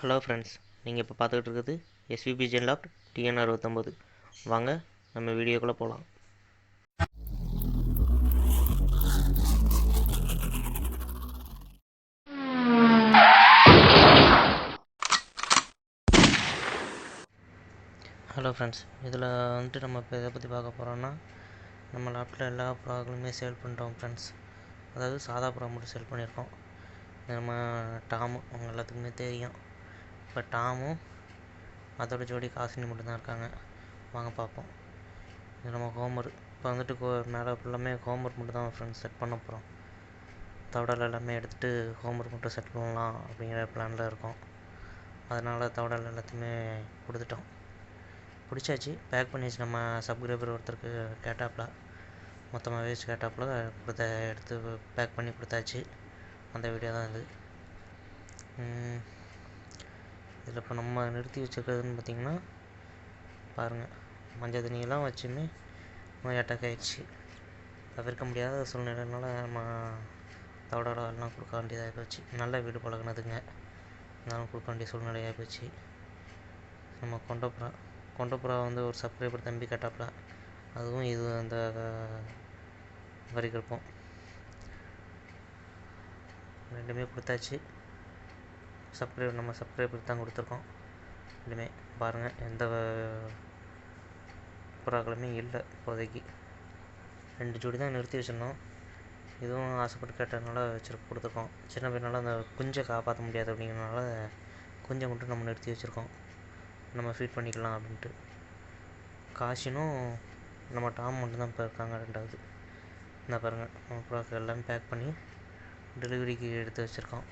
Hello friends நீங்கள் இப்போ பார்த்துக்கிட்டு இருக்குது எஸ்விபி ஜென்லாப்ட் டிஎன் அறுபத்தொம்போது. வாங்க நம்ம வீடியோக்குள்ளே போகலாம் ஹலோ ஃப்ரெண்ட்ஸ் இதில் வந்துட்டு நம்ம இப்போ எதை பற்றி பார்க்க போகிறோன்னா நம்ம லேப்டாப்பில் எல்லா ப்ராக்களுமே சேல் பண்ணுறோம் ஃப்ரெண்ட்ஸ். அதாவது சாதா ப்ரா மட்டும் சேல் பண்ணியிருக்கோம். நம்ம டாமு அவங்க எல்லாத்துக்குமே தெரியும். இப்போ டாமும் அதோட ஜோடி காசினி மட்டும்தான் இருக்காங்க. வாங்க பார்ப்போம். இது நம்ம ஹோம்ஒர்க் இப்போ வந்துட்டு கோ மேலே ஃபுல்லாமே ஹோம்ஒர்க் மட்டும் தான் ஃப்ரெண்ட்ஸ் செட் பண்ண போகிறோம் தவடல் எல்லாமே எடுத்துகிட்டு ஹோம்ஒர்க் மட்டும் செட் பண்ணலாம் அப்படிங்கிற பிளானில் இருக்கோம். அதனால் தவடல் எல்லாத்தையுமே கொடுத்துட்டோம். பிடிச்சாச்சு. பேக் பண்ணியாச்சு. நம்ம சப்ஸ்கிரைபர் ஒருத்தருக்கு கேட்டாப்புல. வேஸ்ட் கேட்டாப்புல. கொடுத்த எடுத்து பேக் பண்ணி கொடுத்தாச்சு. அந்த வீடியோ தான் இது. இதில் இப்போ நம்ம நிறுத்தி வச்சுருக்கிறதுன்னு பார்த்திங்கன்னா பாருங்கள் மஞ்சள் தண்ணியெல்லாம் வச்சுமே நோய் அட்டாக் ஆகிடுச்சு தவிர்க்க முடியாத சூழ்நிலைனால நம்ம தவடோட எல்லாம் கொடுக்க வேண்டியதாக போச்சு. நல்ல வீடு பழகினதுங்க. இருந்தாலும் கொடுக்க வேண்டிய சூழ்நிலையாக போச்சு. நம்ம கொண்டப்புறா கொண்டப்புறா வந்து ஒரு சப்ஸ்கிரைபர் தம்பி கேட்டாப்புல. அதுவும் இது அந்த வரி கிடப்போம் ரெண்டுமே கொடுத்தாச்சு. சப்ஸ்கிரைபர் நம்ம சப்ஸ்கிரைபர் தான் கொடுத்துருக்கோம். இனிமேல் பாருங்கள் எந்த புறாக்களுமே இல்லை இப்போதைக்கு. ரெண்டு ஜோடி தான் நிறுத்தி வச்சுருந்தோம். இதுவும் ஆசைப்பட்டு கேட்டதுனால வச்சுருக்க கொடுத்துருக்கோம். சின்ன பேர்னால அந்த குஞ்சை காப்பாற்ற முடியாது அப்படிங்கிறனால குஞ்சை மட்டும் நம்ம நிறுத்தி வச்சுருக்கோம். நம்ம ஃபீட் பண்ணிக்கலாம் அப்படின்ட்டு. காசினும் நம்ம டாம் மட்டும்தான் இப்போ இருக்காங்க ரெண்டாவது. இந்த பாருங்கள் நம்ம ப்ராடக்ட் எல்லாமே பேக் பண்ணி டெலிவரிக்கு எடுத்து வச்சுருக்கோம்.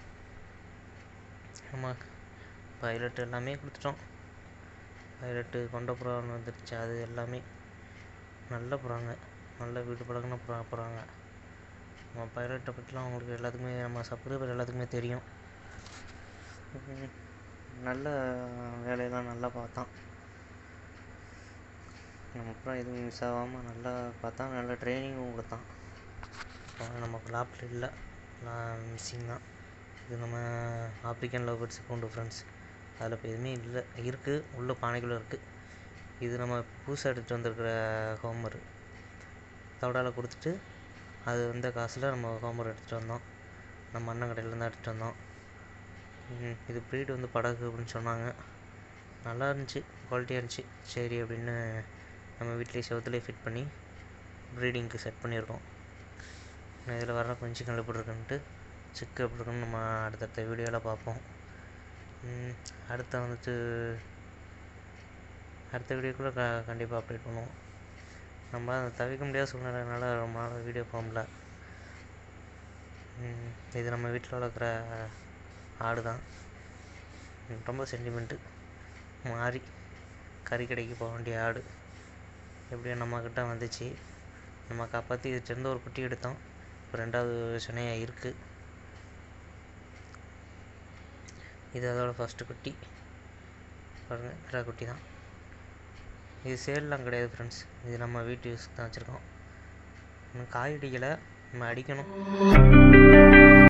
நம்ம பைலட் எல்லாமே கொடுத்துட்டோம். பைலட்டு கொண்ட புறா ஒன்று வந்துருச்சு. அது எல்லாமே நல்ல புறாங்க. நல்ல வீடு பழகின புறா புறாங்க. நம்ம பைலட்டை பற்றிலாம் அவங்களுக்கு எல்லாத்துக்குமே நம்ம சப்ஸ்கிரைபர் எல்லாத்துக்குமே தெரியும். நல்ல வேலையெல்லாம் நல்லா பார்த்தான். நம்ம அப்புறம் எதுவும் மிஸ் ஆகாமல் நல்லா பார்த்தா நல்ல ட்ரைனிங்கும் கொடுத்தான். நம்ம லேப்பில் இல்லை. மிஸ்ஸிங் தான். இது நம்ம ஆப்ரிக்கன் லவ் பேர்ட்ஸ் கொண்டு ஃப்ரெண்ட்ஸ் அதில் இப்போ எதுவுமே இல்லை. இருக்குது உள்ளே பானைக்குள்ளே இருக்குது இது நம்ம புதுசாக எடுத்துகிட்டு வந்திருக்கிற ஹோமர் தவடாவில் கொடுத்துட்டு அது வந்த காசில் நம்ம ஹோமர் எடுத்துகிட்டு வந்தோம். நம்ம அண்ணன் கடையிலேருந்து எடுத்துகிட்டு வந்தோம். இது ப்ரீடு வந்து படகு அப்படின்னு சொன்னாங்க. நல்லா இருந்துச்சு. குவாலிட்டியாக இருந்துச்சு. சரி அப்படின்னு நம்ம வீட்லேயே செவத்துலேயே ஃபிட் பண்ணி ப்ரீடிங்க்கு செட் பண்ணியிருக்கோம். இதில் வர கொஞ்சம் எப்படி இருக்குன்ட்டு சிக்கு எப்படி இருக்குன்னு நம்ம அடுத்தடுத்த வீடியோவில் பார்ப்போம். அடுத்த வந்துட்டு அடுத்த வீடியோக்குள்ளே க கண்டிப்பாக அப்டேட் பண்ணுவோம். நம்ம அதை தவிர்க்க முடியாத சூழ்நிலைனால ரொம்ப நாள் வீடியோ போக முடியல இது நம்ம வீட்டில் வளர்க்குற ஆடு தான் ரொம்ப சென்டிமெண்ட்டு மாறி கறிக்கடைக்கு போக வேண்டிய ஆடு. எப்படியோ நம்மக்கிட்ட வந்துச்சு. நம்ம காப்பாற்றி இதுலேருந்து ஒரு குட்டி எடுத்தோம். இப்போ ரெண்டாவது சினையாக இருக்குது இது அதோட ஃபஸ்ட்டு குட்டி. பாருங்கள் கிடா குட்டி தான். இது சேல்லாம் கிடையாது ஃப்ரெண்ட்ஸ் இது நம்ம வீட்டு யூஸ்க்கு தான் வச்சுருக்கோம். இன்னும் காய் அடிக்கலை நம்ம அடிக்கணும்.